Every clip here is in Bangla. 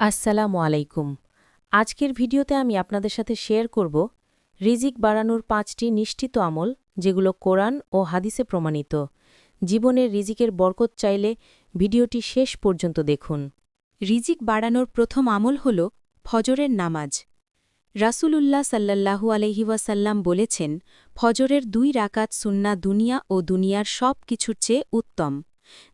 আসসালামু আলাইকুম। আজকের ভিডিওতে আমি আপনাদের সাথে শেয়ার করব রিজিক বাড়ানোর পাঁচটি নিশ্চিত আমল যেগুলো কোরআন ও হাদিসে প্রমাণিত। জীবনের রিজিকের বরকত চাইলে ভিডিওটি শেষ পর্যন্ত দেখুন। রিজিক বাড়ানোর প্রথম আমল হল ফজরের নামাজ। রাসূলুল্লাহ সাল্লাল্লাহু আলহি ওয়াসাল্লাম বলেছেন, ফজরের দুই রাকাত সুন্না দুনিয়া ও দুনিয়ার সব কিছুর চেয়ে উত্তম।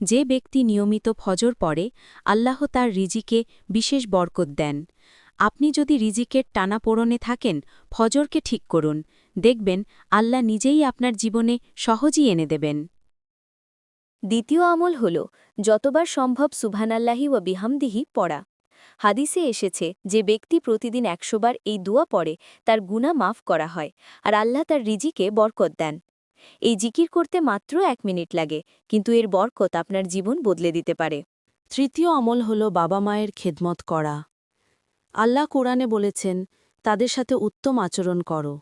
যে ব্যক্তি নিয়মিত ফজর পড়ে, আল্লাহ তার রিজিকে বিশেষ বরকত দেন। আপনি যদি রিজিকের টানাপোড়নে থাকেন, ফজরকে ঠিক করুন। দেখবেন, আল্লাহ নিজেই আপনার জীবনে সহজই এনে দেবেন। দ্বিতীয় আমল হল, যতবার সম্ভব সুবহানাল্লাহি ও বিহামদিহি পড়া। হাদিসে এসেছে যে ব্যক্তি প্রতিদিন একশোবার এই দুয়া পড়ে, তার গুণা মাফ করা হয়, আর আল্লাহ তার রিজিকে বরকত দেন। এই জিকির করতে মাত্র এক মিনিট লাগে, কিন্তু এর বরকত আপনার জীবন বদলে দিতে পারে। তৃতীয় আমল হল বাবা মায়ের খেদমত করা। আল্লাহ কোরআনে বলেছেন, তাদের সাথে উত্তম আচরণ করো।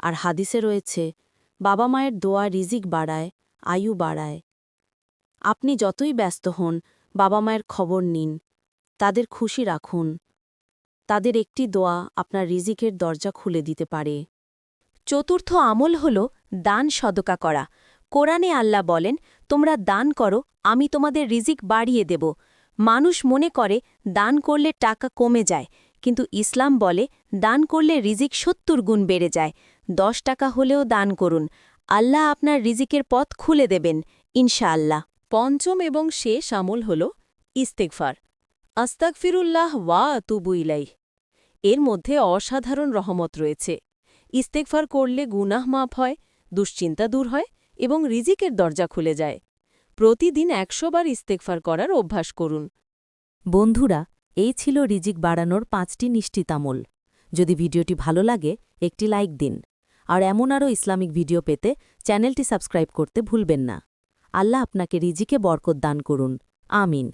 আর হাদিসে রয়েছে, বাবা মায়ের দোয়া রিজিক বাড়ায়, আয়ু বাড়ায়। আপনি যতই ব্যস্ত হন, বাবা মায়ের খবর নিন। তাদের খুশি রাখুন। তাদের একটি দোয়া আপনার রিজিকের দরজা খুলে দিতে পারে। চতুর্থ আমল হল দান সদকা করা। কোরআনে আল্লাহ বলেন, তোমরা দান করো, আমি তোমাদের রিজিক বাড়িয়ে দেব। মানুষ মনে করে, দান করলে টাকা কমে যায়। কিন্তু ইসলাম বলে, দান করলে রিজিক সত্তর গুণ বেড়ে যায়। দশ টাকা হলেও দান করুন। আল্লাহ আপনার রিজিকের পথ খুলে দেবেন, ইনশাআল্লাহ। পঞ্চম এবং শেষ আমল হল ইস্তেকফার আস্তাকফিরুল্লাহ ওয়া তুবু ইলাই এর মধ্যে অসাধারণ রহমত রয়েছে। ইস্তেকফার করলে গুনাহ মাফ হয়, দুশ্চিন্তা দূর হয় এবং রিজিকের দরজা খুলে যায়। প্রতিদিন একশো বার ইস্তেকফার করার অভ্যাস করুন। বন্ধুরা, এই ছিল রিজিক বাড়ানোর পাঁচটি নিশ্চিত আমল যদি ভিডিওটি ভালো লাগে, একটি লাইক দিন। আর এমন আরও ইসলামিক ভিডিও পেতে চ্যানেলটি সাবস্ক্রাইব করতে ভুলবেন না। আল্লাহ আপনাকে রিজিকে বরকত দান করুন। আমিন।